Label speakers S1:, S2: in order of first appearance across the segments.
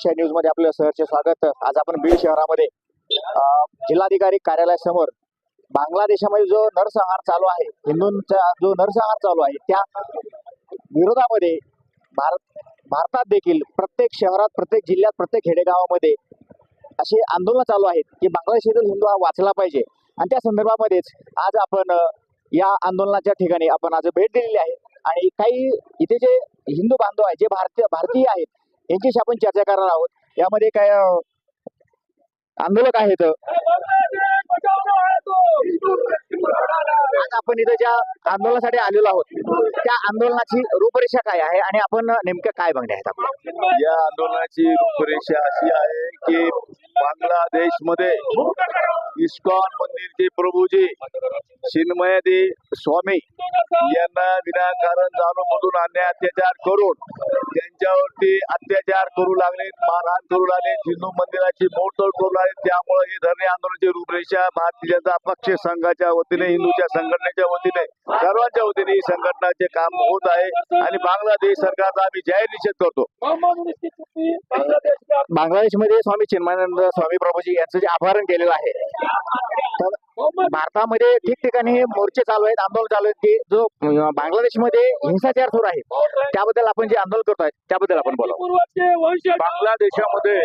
S1: भारतीय लोकशाही न्यूजमध्ये आपलं सहर्ष स्वागत. आज आपण बीड शहरामध्ये जिल्हाधिकारी कार्यालयासमोर बांगलादेशामध्ये जो नरसंहार चालू आहे हिंदूंचा जो नरसंहार चालू आहे त्या विरोधामध्ये भारत भारतात देखील प्रत्येक शहरात प्रत्येक जिल्ह्यात प्रत्येक खेडेगावामध्ये असे आंदोलन चालू आहेत की बांगलादेशातील हिंदू हा वाचला पाहिजे. आणि त्या संदर्भामध्येच आज आपण या आंदोलनाच्या ठिकाणी आपण आज भेट दिलेली आहे. आणि काही इथे जे हिंदू बांधव आहेत जे भारतीय भारतीय आहेत यांच्याशी आपण चर्चा करणार आहोत. यामध्ये काय आंदोलक आहेत. आज आपण इथं ज्या आंदोलनासाठी आलेलो आहोत त्या आंदोलनाची रूपरेषा काय आहे आणि आपण नेमकं काय बघणे आहेत आपण?
S2: या आंदोलनाची रूपरेषा अशी आहे की बांगलादेशमध्ये इस्कॉन मंदिरचे प्रभूजी चिन्मयदी स्वामी यांना विनाकारण जाणून अन्याय अत्याचार करून त्यांच्यावरती अत्याचार करू लागले मारहाण करू लागले हिंदू मंदिराची मोडतोड करू लागले. त्यामुळे हे धरणे आंदोलनाची रूपरेषा भारतीय जनता पक्ष संघाच्या वतीने हिंदूच्या संघटनेच्या वतीने सर्वांच्या वतीने ही संघटनाचे काम होत आहे आणि बांगलादेश सरकारचा आम्ही जाहीर निषेध करतो.
S1: बांगलादेशमध्ये स्वामी चिन्मयानंद स्वामी प्रभूजी यांचं जे अपहरण केलेलं आहे तर भारतामध्ये ठिकठिकाणी मोर्चे चालू आहेत आंदोलन चालू आहेत की जो बांगलादेशमध्ये हिंसाचार सुरू आहे त्याबद्दल आपण जे आंदोलन करतोय त्याबद्दल आपण बोलावं.
S2: बांगलादेशामध्ये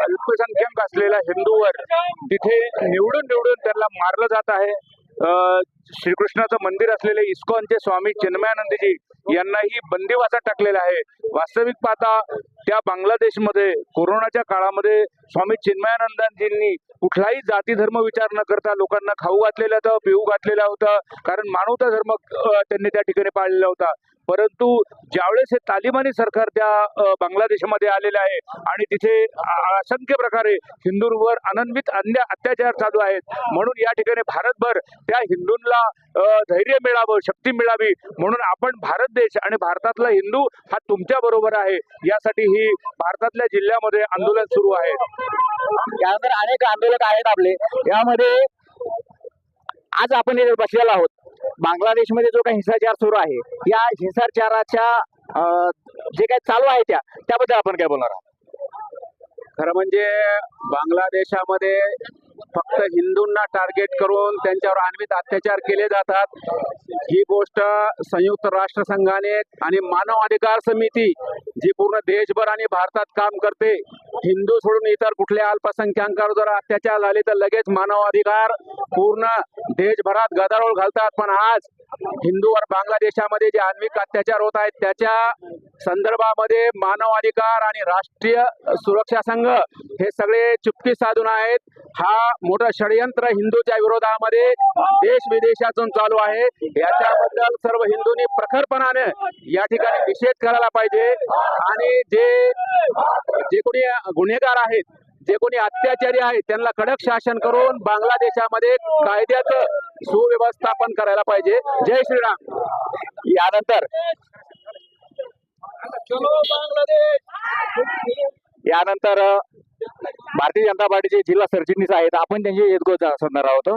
S2: अल्पसंख्याक असलेल्या हिंदूवर तिथे निवडून निवडून त्यांना मारलं जात आहे. श्रीकृष्णाचं मंदिर असलेले इस्कॉनचे स्वामी चिन्मयानंदजी यांनाही बंदिवासात टाकलेलं आहे. वास्तविक पाहता त्या बांगलादेशमध्ये कोरोनाच्या काळामध्ये स्वामी चिन्मयानंदांजींनी कुठलाही जाती धर्म विचार न करता लोकांना खाऊ घातलेलं होतं पिऊ घातलेलं होतं. कारण मानवता धर्म त्यांनी त्या ठिकाणी पाळलेला होता. परंतु ज्यावेळेस हे तालिबानी सरकार त्या बांगलादेशमध्ये आलेले आहे आणि तिथे असंख्य प्रकारे हिंदूंवर अनन्वित अन्य अत्याचार चालू आहेत म्हणून या ठिकाणी भारतभर त्या हिंदूंना धैर्य मिळावं शक्ती मिळावी म्हणून आपण भारत देश आणि भारतातला हिंदू हा तुमच्या बरोबर आहे यासाठी ही भारतातल्या जिल्ह्यामध्ये आंदोलन सुरू आहे.
S1: यानंतर अनेक आंदोलक आहेत आपले यामध्ये आज आपण इथे बसलेलो आहोत. बांगलादेशमध्ये जो काही हिंसाचार सुरू आहे या हिंसाचाराच्या जे काही चालू आहे त्या त्याबद्दल आपण काय बोलणार आहोत?
S2: खरं म्हणजे बांगलादेशामध्ये फक्त हिंदूंना टार्गेट करून त्यांच्यावर आण्वित अत्याचार केले जातात. ही गोष्ट संयुक्त राष्ट्रसंघाने आणि मानव अधिकार समिती जी पूर्ण देशभर आणि भारतात काम करते हिंदू सोडून इतर कुठल्या अल्पसंख्याकांवर जर अत्याचार झाले तर लगेच मानवाधिकार पूर्ण देशभरात गदारोळ घालतात. पण आज हिंदूवर बांगलादेशामध्ये जे आण्विक अत्याचार होत आहेत त्याच्या संदर्भामध्ये मानव अधिकार आणि राष्ट्रीय सुरक्षा संघ हे सगळे चुप्पी साधून आहेत. हा मोठं षडयंत्र हिंदूच्या विरोधामध्ये देश विदेशातून चालू आहे. याच्याबद्दल सर्व हिंदूंनी प्रखरपणाने या ठिकाणी निषेध करायला पाहिजे. आणि जे जे कोणी गुन्हेगार आहेत जे कोणी अत्याचारी आहेत त्यांना कडक शासन करून बांगलादेशामध्ये कायद्याचं सुव्यवस्थापन करायला पाहिजे. जय श्रीराम.
S1: यानंतर यानंतर भारतीय जनता पार्टीचे जिल्हा सरचिटणीस आहेत. आपण त्यांची यशगोज असणार आहोत.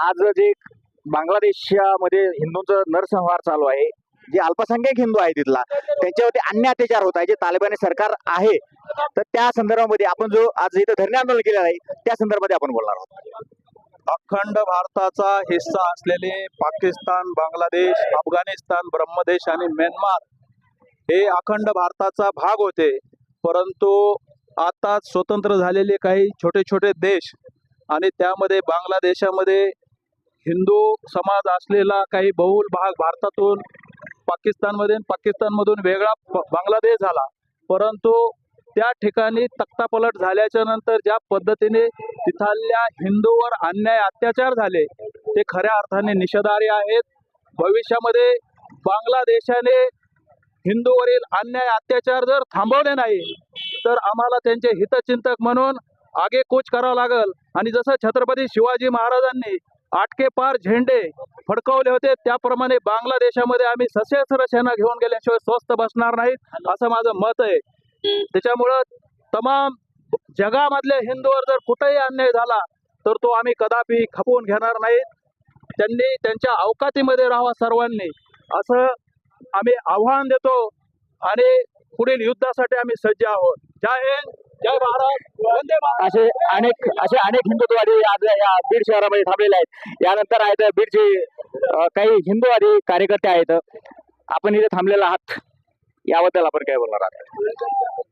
S1: आज जे बांगलादेशामध्ये हिंदूंचा नरसंहार चालू आहे जे अल्पसंख्याक हिंदू आहे तिथला त्यांच्यावरती अन्य अत्याचार होत आहे जे तालिबानी सरकार आहे तर त्या संदर्भामध्ये आपण जो आज इथं धरणे आंदोलन केलेलं आहे त्या संदर्भामध्ये आपण बोलणार आहोत.
S3: अखंड भारताचा हिस्सा असलेले पाकिस्तान बांगलादेश अफगाणिस्तान ब्रह्मदेश आणि म्यानमार हे अखंड भारताचा भाग होते. परंतु आता स्वतंत्र झालेले काही छोटे छोटे देश आणि त्यामध्ये बांगलादेशामध्ये हिंदू समाज असलेला काही बहुल भाग भारतातून पाकिस्तानमध्ये पाकिस्तानमधून वेगळा बांगलादेश झाला. परंतु त्या ठिकाणी तक्तापलट झाल्याच्यानंतर ज्या पद्धतीने तिथल्या हिंदूवर अन्याय अत्याचार झाले ते खऱ्या अर्थाने निषेधार्ह आहेत. भविष्यामध्ये बांगलादेशाने हिंदूवरील अन्याय अत्याचार जर थांबवले नाही तर आम्हाला त्यांचे हितचिंतक म्हणून आगे कूच करावं लागल. आणि जसं छत्रपती शिवाजी महाराजांनी आटके पार झेंडे फडकवले होते. त्याप्रमाणे बांगलादेशामध्ये आम्ही सशस्त्र सेना घेऊन गेल्याशिवाय स्वस्त बसणार नाहीत असं माझं मत आहे. त्याच्यामुळं तमाम जगामधल्या हिंदूवर जर कुठेही अन्याय झाला तर तो आम्ही कदापि खपवून घेणार नाहीत त्यांनी त्यांच्या अवकातीमध्ये राहावा सर्वांनी असं
S4: आम्ही आव्हान देतो आणि पुढील युद्धासाठी आम्ही सज्ज आहोत. जय हिंद.
S1: असे अनेक असे अनेक हिंदुत्ववादी आज या बीड शहरामध्ये थांबलेले आहेत. यानंतर आहेत बीडचे काही हिंदुवादी कार्यकर्ते आहेत. आपण इथे थांबलेला आहात. याबद्दल आपण काय बोलणार आहात?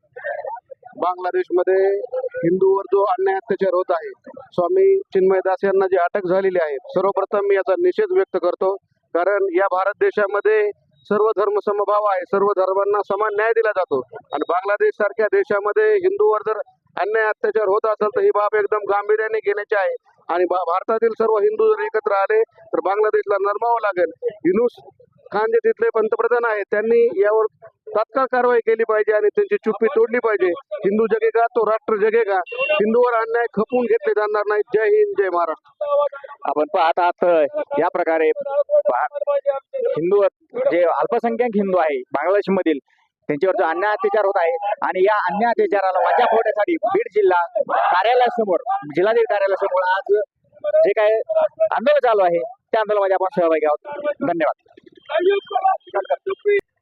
S5: बांगलादेशमध्ये हिंदूवर जो अन्याय अत्याचार होत आहे स्वामी चिन्मयदास यांना जी अटक झालेली आहे सर्वप्रथम मी याचा निषेध व्यक्त करतो. कारण या भारत देशामध्ये सर्व धर्म समभाव आहे. सर्व धर्मांना समान न्याय दिला जातो. आणि बांगलादेश सारख्या देशामध्ये हिंदूवर जर अन्याय अत्याचार होत असेल तर ही बाब एकदम गांभीर्याने घेण्याची आहे. आणि भारतातील सर्व हिंदू जर एकत्र आले तर बांगलादेशला नरमावं लागेल. युनुस खान जे तिथले पंतप्रधान आहेत त्यांनी यावर तात्काळ कारवाई केली पाहिजे आणि त्यांची चुप्पी तोडली पाहिजे. हिंदू जगेगा तो राष्ट्र जगेगा. हिंदूवर अन्याय खपवून घेतले जाणार नाही. जय हिंद जय महाराष्ट्र.
S1: आपण पाहत आहात या प्रकारे हिंदू जे अल्पसंख्याक हिंदू आहे बांगलादेश मधील त्यांच्यावर जो अन्याय अत्याचार होत आहे आणि या अन्याय अत्याचाराला वाचा फोडण्यासाठी बीड जिल्हा कार्यालयासमोर जिल्हाधिकारी कार्यालयासमोर आज जे काय आंदोलन चालू आहे त्या आंदोलनामध्ये आपण सहभागी आहोत. धन्यवाद.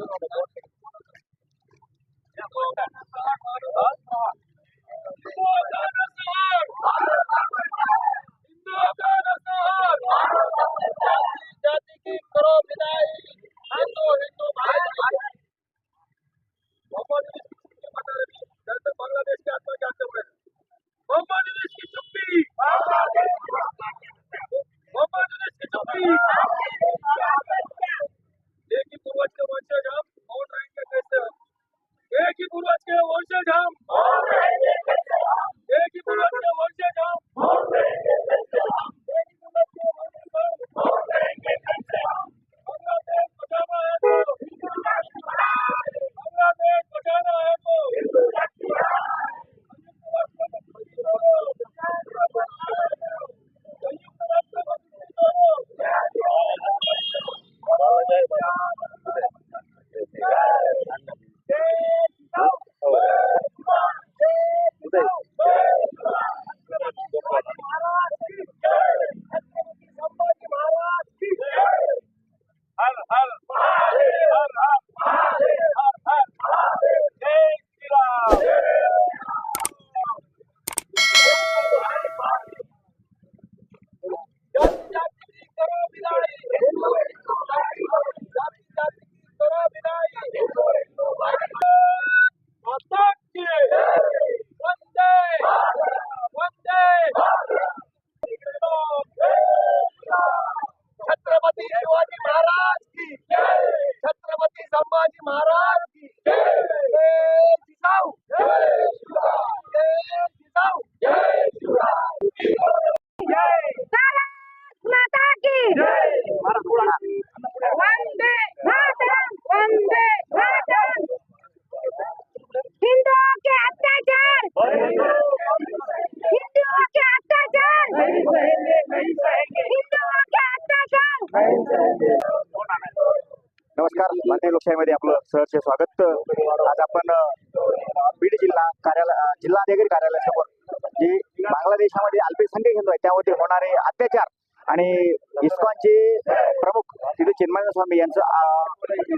S4: है तो
S1: नमस्कार लोकशाहीमध्ये आपलं सहर्ष स्वागत. आज आपण बीड जिल्हा कार्यालय जिल्हाधिकारी कार्यालयासमोर जे बांगलादेशामध्ये अल्पसंख्याक हिंदू आहेत त्यावरती होणारे अत्याचार आणि इस्कॉनचे प्रमुख तिथे चिन्मय स्वामी यांचं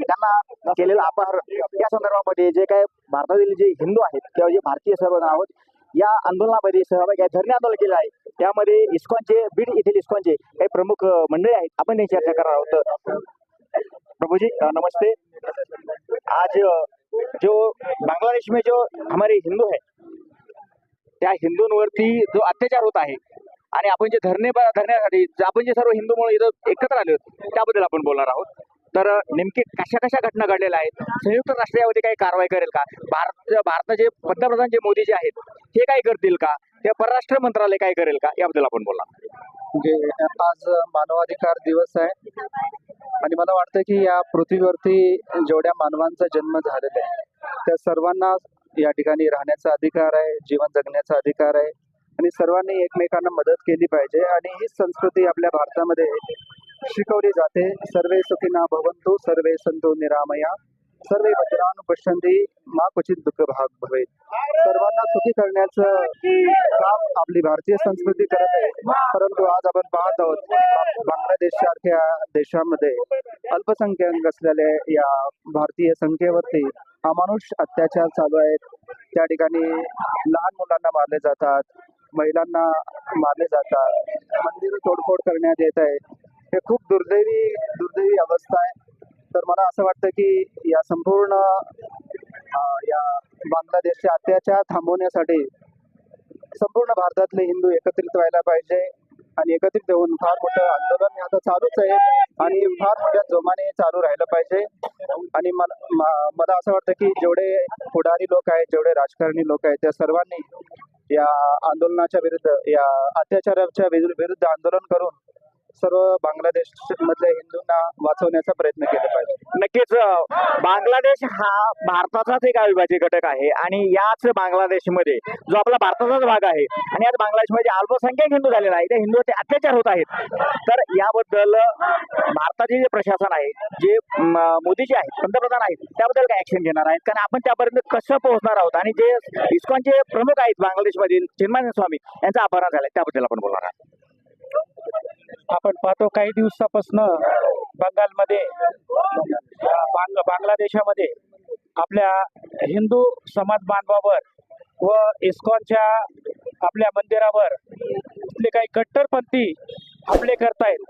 S1: त्यांना केलेलं अपहरण या संदर्भामध्ये जे काय भारतातील जे हिंदू आहेत किंवा जे भारतीय सर्व आहोत या आंदोलनामध्ये सहभागी आहे धरणे आंदोलन केलं आहे. त्यामध्ये इस्कॉनचे बीड येथील इस्कॉनचे काही प्रमुख मंडळी आहेत आपण त्यांची चर्चा करणार आहोत. प्रभु जी नमस्ते. आज जो बांग्लादेश में जो हमारे हिंदू है त्या हिंदूंवरती जो अत्याचार होत आहे आणि आपण जे धरणे धरण्यासाठी आपण जे सर्व हिंदू म्हणून इथं एकत्र आले आहोत त्याबद्दल आपण बोलणार आहोत. तर नेमकी नेमके कशा कशा घटना घडलेल्या आहेत? संयुक्त राष्ट्र यावरती काही कारवाई करेल का? भारत भारताचे पंतप्रधान जे मोदी जे आहेत हे काय करतील का? ते परराष्ट्र मंत्रालय काय करेल का? याबद्दल आपण बोलणार
S6: म्हणजे आज मानवाधिकार दिवस आहे. आणि मला वाटतं की या पृथ्वीवरती जेवढ्या मानवांचा जन्म झालेला आहे त्या सर्वांना या ठिकाणी राहण्याचा अधिकार आहे जीवन जगण्याचा अधिकार आहे. आणि सर्वांनी एकमेकांना मदत केली पाहिजे आणि ही संस्कृती आपल्या भारतामध्ये शिकवली जाते. सर्वे सुखिना भवंतु सर्वे संतो निरामया. सर्व भद्रान पश्यंती मा क्वचित दुःख भाग भवेल. सर्वांना सुखी करण्याचं काम आपली भारतीय संस्कृती करत आहे. परंतु आज आपण पाहत आहोत बांगलादेश सारख्या देशामध्ये अल्पसंख्याक असलेल्या या भारतीय संख्येवरती अमानुष अत्याचार चालू आहेत त्या ठिकाणी लहान मुलांना मारले जातात महिलांना मारले जातात मंदिर तोडफोड करण्यात येत आहे. हे खूप दुर्दैवी दुर्दैवी अवस्था आहे. तर मला असं वाटतं की या संपूर्ण या बांगलादेशचे अत्याचार थांबवण्यासाठी संपूर्ण भारतातले हिंदू एकत्रित व्हायला पाहिजे आणि एकत्रित होऊन फार मोठं आंदोलन आता चालूच आहे आणि फार मोठ्या जोमाने चालू राहिलं पाहिजे. आणि मला मला असं वाटतं की जेवढे पुढारी लोक आहेत जेवढे राजकारणी लोक आहेत त्या सर्वांनी या आंदोलनाच्या विरुद्ध या अत्याचाराच्या विरुद्ध आंदोलन करून सर्व बांगलादेश मधल्या हिंदूंना वाचवण्याचा प्रयत्न केला पाहिजे.
S1: नक्कीच बांगलादेश हा भारताचाच एक अविभाज्य घटक आहे आणि याच बांगलादेशमध्ये जो आपला भारताचाच भाग आहे आणि याच बांगलादेशमध्ये अल्पसंख्याक हिंदू झालेला आहे त्या हिंदूवरती अत्याचार होत आहेत. तर याबद्दल भारताचे जे प्रशासन आहे जे मोदीजी मोदी जे आहेत पंतप्रधान आहेत त्याबद्दल काय ऍक्शन घेणार आहेत? कारण आपण त्यापर्यंत कसं पोहोचणार आहोत? आणि जे इस्कॉनचे प्रमुख आहेत बांगलादेशमधील चिन्मय स्वामी यांचा अपहरण झालाय त्याबद्दल आपण बोलणार आहोत.
S6: आपण पाहतो काही दिवसापासून बंगालमध्ये बांग बांगलादेशामध्ये आपल्या हिंदू समाज बांधवावर व इस्कॉनच्या आपल्या मंदिरावर तिथले काही कट्टरपंथी हमले करतायत.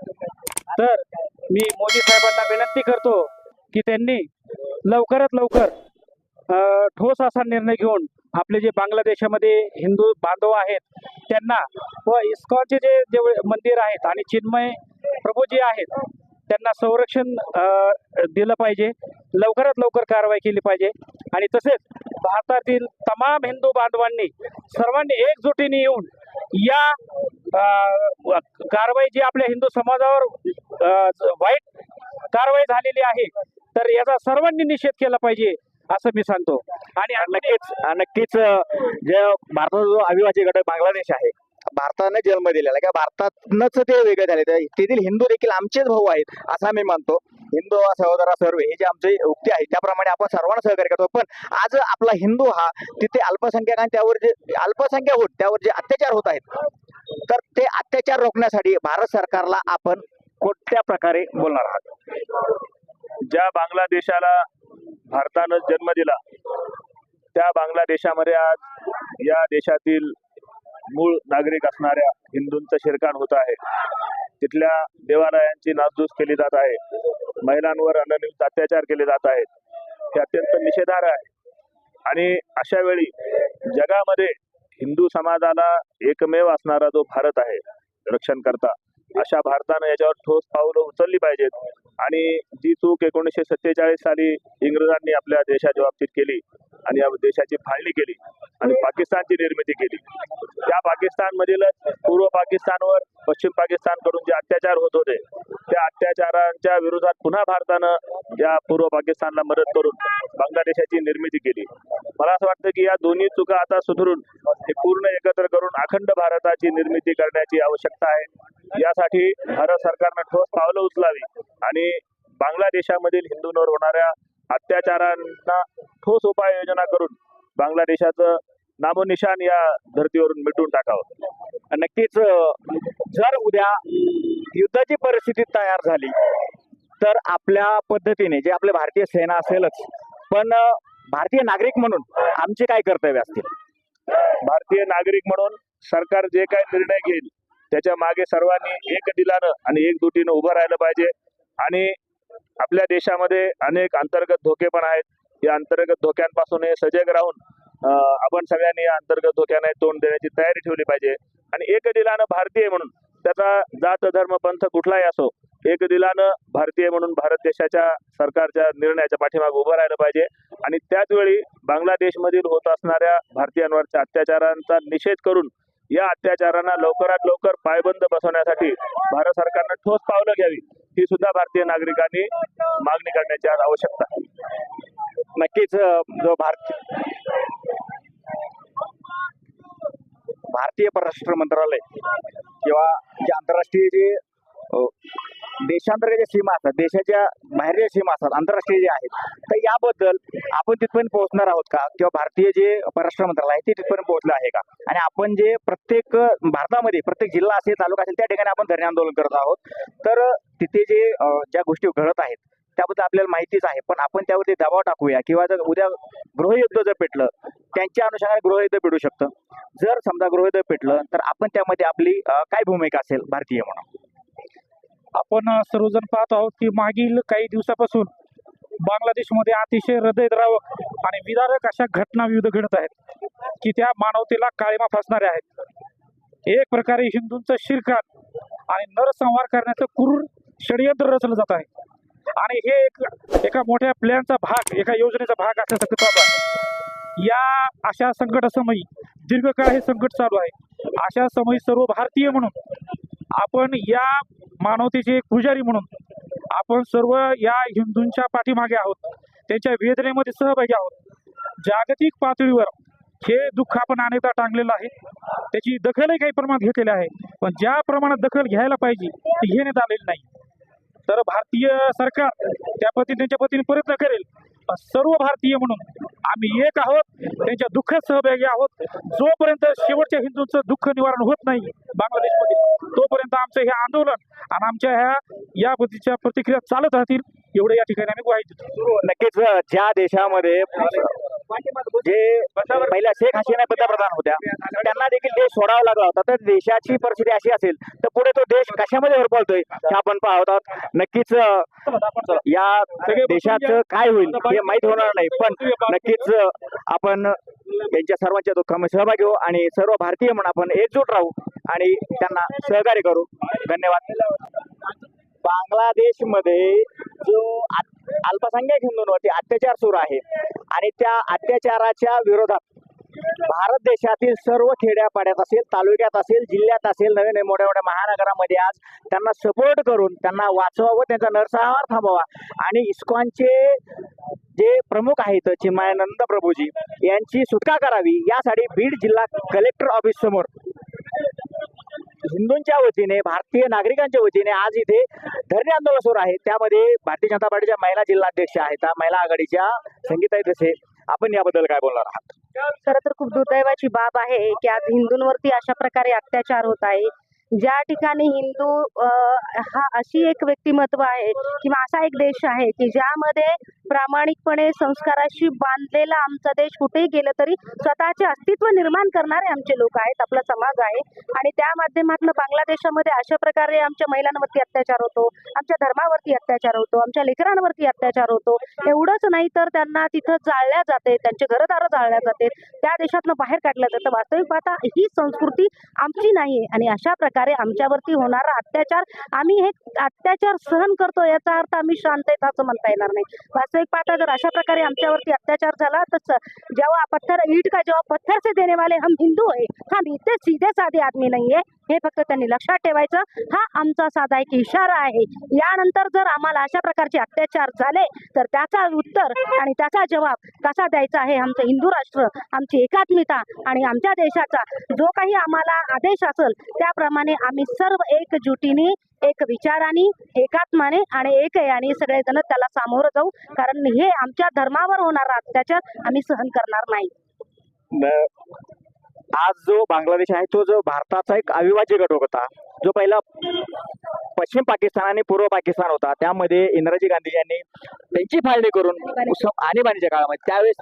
S6: तर मी मोदी साहेबांना विनंती करतो की त्यांनी लवकरात लवकर ठोस असा निर्णय घेऊन आपले जे बांगलादेशामध्ये हिंदू बांधव आहेत त्यांना व इस्कॉनचे जे जे मंदिर आहेत आणि चिन्मय प्रभू जे आहेत त्यांना संरक्षण दिलं पाहिजे. लवकरात लवकर कारवाई केली पाहिजे. आणि तसेच भारतातील तमाम हिंदू बांधवांनी सर्वांनी एकजुटीने येऊन या कारवाई जी आपल्या हिंदू समाजावर वाईट कारवाई झालेली आहे तर याचा सर्वांनी निषेध केला पाहिजे. असं मी सांगतो. आणि
S1: नक्कीच नक्कीच जे भारताचा जो अविभाज्य घटक बांगलादेश आहे भारताने जन्म दिलेला किंवा भारतातनच ते वेगळे झाले. तेथील हिंदू देखील आमचेच भाऊ आहेत असा मी मानतो. हिंदू सहोदरा सर्व हे जे आमचे उक्ती आहे त्याप्रमाणे आपण सर्वांना सहकार्य करतो. पण आज आपला हिंदू हा तिथे अल्पसंख्याक त्यावर जे अल्पसंख्याक होत त्यावर जे अत्याचार होत आहेत तर ते अत्याचार रोखण्यासाठी भारत सरकारला आपण कोणत्या प्रकारे बोलणार आहात?
S7: ज्या बांगलादेशाला भारतानं जन्म दिला. त्या बांगलादेशामध्ये आज या देशातील मूळ नागरिक असणाऱ्या हिंदूंचं शिरकाण होत आहे. तिथल्या देवालयांची नासधूस केली जात आहे. महिलांवर अनन्वित अत्याचार केले जात आहेत. हे अत्यंत निषेधार्ह आहे. आणि अशा वेळी जगामध्ये हिंदू समाजाला एकमेव असणारा जो भारत आहे रक्षण करता अशा भारतानं याच्यावर ठोस पावलं उचलली पाहिजेत. आणि जी चूक एकोणीसशे सत्तेचाळीस साली इंग्रजांनी आपल्या देशाच्या बाबतीत केली आणि या देशाची फाळणी केली आणि पाकिस्तानची निर्मिती केली. त्या पाकिस्तानमधील पूर्व पाकिस्तानवर पश्चिम पाकिस्तानकडून जे अत्याचार होत होते त्या अत्याचारांच्या विरोधात पुन्हा भारतानं या पूर्व पाकिस्तानला मदत करून बांगलादेशाची निर्मिती केली. मला असं वाटतं की या दोन्ही चुका आता सुधरून हे पूर्ण एकत्र करून अखंड भारताची निर्मिती करण्याची आवश्यकता आहे. यासाठी भारत सरकारनं ठोस पावलं उचलावी. आणि बांगलादेशामधील हिंदूंवर होणाऱ्या अत्याचारांना ठोस उपाययोजना करून बांगलादेशाचं नामोनिशान या धर्तीवरून मिटून टाकावं.
S1: नक्कीच जर उद्या युद्धाची परिस्थिती तयार झाली तर आपल्या पद्धतीने जे आपले भारतीय सेना असेलच पण भारतीय नागरिक म्हणून आमचे काय कर्तव्य असतील?
S7: भारतीय नागरिक म्हणून सरकार जे काही निर्णय घेईल त्याच्यामागे सर्वांनी एक दिलानं आणि एक दुटीनं उभं राहिलं पाहिजे. आणि आपल्या देशामध्ये अनेक अंतर्गत धोके पण आहेत. या अंतर्गत धोक्यांपासून हे सजग राहून आपण सगळ्यांनी या अंतर्गत धोक्यांना तोंड देण्याची तयारी ठेवली पाहिजे. आणि एक दिलानं भारतीय म्हणून त्याचा जात धर्म पंथ कुठलाही असो एक दिलानं भारतीय म्हणून भारत देशाच्या सरकारच्या निर्णयाच्या पाठीमागे उभं राहिलं पाहिजे. आणि त्याचवेळी बांगलादेशमधील होत असणाऱ्या भारतीयांवरच्या अत्याचारांचा निषेध करून
S8: या अत्याचारांना लवकरात लवकर पायबंद बसवण्यासाठी भारत सरकारनं ठोस पावलं घ्यावी. ही सुद्धा भारतीय नागरिकांनी मागणी करण्याची आज आवश्यकता आहे.
S1: नक्कीच जो भारत भारतीय परराष्ट्र मंत्रालय किंवा जे आंतरराष्ट्रीय जे देशांतर्गत जे सीमा असतात देशाच्या बाहेरच्या सीमा असतात आंतरराष्ट्रीय जे आहेत तर याबद्दल आपण तिथपर्यंत पोहोचणार आहोत का? किंवा भारतीय जे परराष्ट्र मंत्रालय आहे ते तिथपर्यंत पोहोचलं आहे का? आणि आपण जे प्रत्येक भारतामध्ये प्रत्येक जिल्हा असेल तालुका असेल त्या ठिकाणी आपण धरणे आंदोलन करत आहोत. तर तिथे जे ज्या गोष्टी घडत आहेत त्याबद्दल आपल्याला माहितीच आहे. पण आपण त्यावरती दबाव टाकूया किंवा जर उद्या गृहयुद्ध जर पेटलं त्यांच्या अनुषंगाने गृहयुद्ध पेटू शकतं. जर समजा गृहयुद्ध पेटलं तर आपण त्यामध्ये आपली काय भूमिका असेल भारतीय म्हणून?
S9: आपण सर्वजण पाहत आहोत की मागील काही दिवसापासून बांगलादेशमध्ये अतिशय हृदयद्रावक आणि विदारक अशा घटना विविध घडत आहेत की त्या मानवतेला काळीमा फासणाऱ्या आहेत. एक प्रकारे हिंदूंचं शिरकाट आणि नरसंहार करण्याचं क्रूर षडयंत्र रचलं जात आहे. आणि हे एक एका मोठ्या प्लॅनचा भाग एका योजनेचा भाग असल्याचं चालू आहे. या अशा संकटासमयी दीर्घकाळ हे संकट चालू आहे. अशा समयी सर्व भारतीय म्हणून आपण या मानवतेचे एक पुजारी म्हणून आपण सर्व या हिंदूंच्या पाठीमागे आहोत. त्यांच्या वेदनेमध्ये सहभागी आहोत. जागतिक पातळीवर हे दुःख आपण अनेकदा टांगलेलं आहे. त्याची दखलही काही प्रमाणात घेतलेली आहे. पण ज्या प्रमाणात दखल घ्यायला पाहिजे ती घेण्यात आलेली नाही. तर भारतीय सरकार त्या पद्धतीने त्यांच्या पद्धतीने प्रयत्न करेल. सर्व भारतीय म्हणून आम्ही एक आहोत त्यांच्या दुःखात सहभागी आहोत. जोपर्यंत शेवटच्या हिंदूंचं दुःख निवारण होत नाही बांगलादेशमध्ये तोपर्यंत आमचं हे आंदोलन आणि आमच्या ह्या या प्रतिक्रिया चालत राहतील एवढे या ठिकाणी आम्ही ग्वाही देतो.
S1: नक्कीच ज्या देशामध्ये जे पहिल्या शेख हसीना पंतप्रधान होत्या. त्यांना देखील देश सोडावा लागला होता. तर देशाची परिस्थिती अशी असेल तर पुढे तो देश कशामध्ये होरपळतोय हे आपण पाहत आहोत. नक्कीच या देशाचं काय होईल हे माहीत होणार नाही. पण नक्कीच आपण यांच्या सर्वांच्या दुःखामध्ये सहभागी हो आणि सर्व भारतीय म्हणून आपण एकजूट राहू आणि त्यांना सहकार्य करू. धन्यवाद. बांगलादेशमध्ये जो अल्पसंख्याक हिंदूंवरती अत्याचार सुरू आहे. आणि त्या अत्याचाराच्या विरोधात भारत देशातील सर्व खेड्यापाड्यात असेल तालुक्यात असेल जिल्ह्यात असेल नवीन मोठ्या मोठ्या महानगरामध्ये आज त्यांना सपोर्ट करून त्यांना वाचवा व त्यांचा नरसंहार थांबवा. आणि इस्कॉनचे जे प्रमुख आहेत चिमायानंद प्रभूजी यांची सुटका करावी. यासाठी बीड जिल्हा कलेक्टर ऑफिस समोर हिंदूंच्या वतीने भारतीय नागरिकांच्या वतीने आज इथे धरणे आंदोलन सुरू आहे. त्यामध्ये भारतीय जनता पार्टीच्या महिला जिल्हाध्यक्ष आहेत. महिला आघाडीच्या संगीताई जसे आपण याबद्दल काय बोलणार आहात?
S4: खरं तर खूप दुर्दैवाची बाब आहे की आज हिंदूंवरती अशा प्रकारे अत्याचार होत आहे. ज्या ठिकाणी हिंदू हा अशी एक व्यक्तिमत्व आहे किंवा असा एक देश आहे की ज्यामध्ये प्रामाणिकपणे संस्काराशी बांधलेला आमचा देश कुठेही गेलं तरी स्वतःचे अस्तित्व निर्माण करणारे आमचे लोक आहेत आपला समाज आहे. आणि त्या माध्यमातून बांगलादेशामध्ये अशा प्रकारे आमच्या महिलांवरती अत्याचार होतो आमच्या धर्मावरती अत्याचार होतो आमच्या लेकरांवरती अत्याचार होतो. एवढंच नाही तर त्यांना तिथं जाळल्या जाते त्यांचे घरदारं जाळल्या जाते. त्या देशातनं बाहेर काढलं जातं. वास्तविक पाहता ही संस्कृती आमची नाही आणि अशा प्रकारे आमच्यावरती होणारा अत्याचार आम्ही हे अत्याचार सहन करतो याचा अर्थ आम्ही शांत आहेत असं म्हणता येणार नाही. वास्तविक पाता जर अशा प्रकारे आमच्यावरती अत्याचार झाला तर जेव्हा पत्थर ईट का जेव्हा पत्थर से देने वाले हम हिंदू आहे. हम इतने सीधे साधे आदमी नहीं है हे फक्त त्यांनी लक्षात ठेवायचं. हा आमचा साधा एक इशारा आहे. यानंतर जर आम्हाला अशा प्रकारचे अत्याचार झाले तर त्याचा उत्तर आणि त्याचा जबाब कसा द्यायचा आहे आमचं हिंदू राष्ट्र आमची एकात्मिता आणि आमच्या देशाचा जो काही आम्हाला आदेश असेल त्याप्रमाणे आम्ही सर्व एकजुटीने एक विचाराने एकात्माने आणि एक याने सगळेजण त्याला सामोरं जाऊ. कारण हे आमच्या धर्मावर होणारा अत्याचार आम्ही सहन करणार नाही.
S1: आज जो बांगलादेश आहे तो जो भारताचा एक अविभाज्य घटक होता. जो पहिला पश्चिम पाकिस्तान आणि पूर्व पाकिस्तान होता. त्यामध्ये इंदिराजी गांधी यांनी त्यांची फाळणी करून आणीबाणीच्या काळामध्ये. त्यावेळेस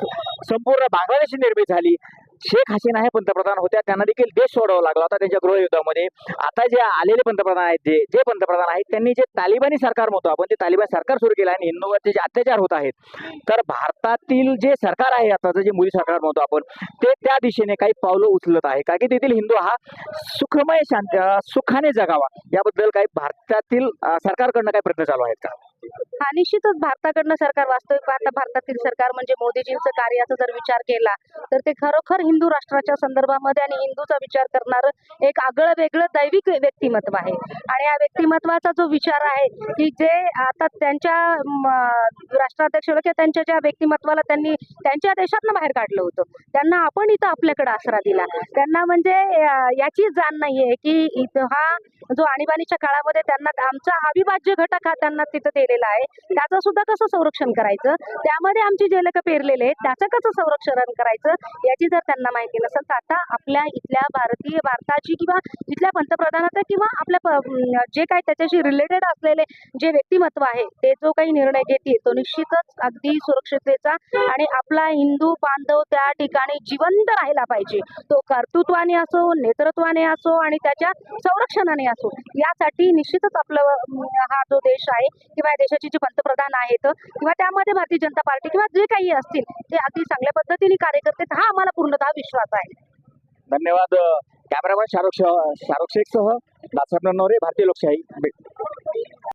S1: संपूर्ण बांगलादेशची निर्मिती झाली. शेख हसीना हे पंतप्रधान होत्या त्यांना देखील देश सोडावा लागला होता त्यांच्या गृहयुद्धामध्ये. आता जे आलेले पंतप्रधान आहेत जे जे पंतप्रधान आहेत त्यांनी जे तालिबानी सरकार म्हणतो आपण ते तालिबान सरकार सुरू केलं आणि हिंदूवरचे जे अत्याचार होत आहेत. तर भारतातील जे सरकार आहे आताचं जे मोदी सरकार म्हणतो आपण ते त्या दिशेने काही पावलं उचलत आहे. कारण की तेथील हिंदू हा सुखमय शांत सुखाने जगावा. याबद्दल काही भारतातील सरकारकडनं काही प्रयत्न चालू आहेत का?
S4: हा निश्चितच भारताकडनं सरकार वास्तविक पाहता भारतातील सरकार म्हणजे मोदीजींचं कार्याचा जर विचार केला तर ते खरोखर हिंदू राष्ट्राच्या संदर्भामध्ये आणि हिंदूचा विचार करणारं एक आगळं वेगळं दैविक व्यक्तिमत्व आहे. आणि या व्यक्तिमत्वाचा जो विचार आहे की जे आता त्यांच्या राष्ट्राध्यक्ष किंवा त्यांच्या ज्या व्यक्तिमत्वाला त्यांनी त्यांच्या देशातनं बाहेर काढलं होतं त्यांना आपण इथं आपल्याकडे आसरा दिला. त्यांना म्हणजे याची जाण नाहीये की इथं हा जो आणीबाणीच्या काळामध्ये त्यांना आमचा अविभाज्य घटक हा त्यांना तिथं दिलेला आहे. त्याचं सुद्धा कसं संरक्षण करायचं? त्यामध्ये आमची जे लोक पेरलेले आहेत त्याचं कसं संरक्षण करायचं? याची जर त्यांना माहिती नसेल तर आता आपल्या इथल्या भारतीय भारताची किंवा इथल्या पंतप्रधानाचं किंवा आपल्या जे काही त्याच्याशी रिलेटेड असलेले जे व्यक्तिमत्व आहे ते जो काही निर्णय घेतील तो निश्चितच अगदी सुरक्षिततेचा आणि आपला हिंदू बांधव त्या ठिकाणी जिवंत राहिला पाहिजे. तो कर्तृत्वाने असो नेतृत्वाने असो आणि त्याच्या संरक्षणाने असो यासाठी निश्चितच आपला हा जो देश आहे किंवा देशाचे जे पंतप्रधान आहेत किंवा त्यामध्ये भारतीय जनता पार्टी किंवा जे काही असतील ते अगदी चांगल्या पद्धतीने कार्य करतात हा आम्हाला पूर्णतः विश्वास आहे.
S1: धन्यवाद कॅमेरामॅन शाहरुख शाहरुख शेख सह दासर नवरे भारतीय लोकशाही.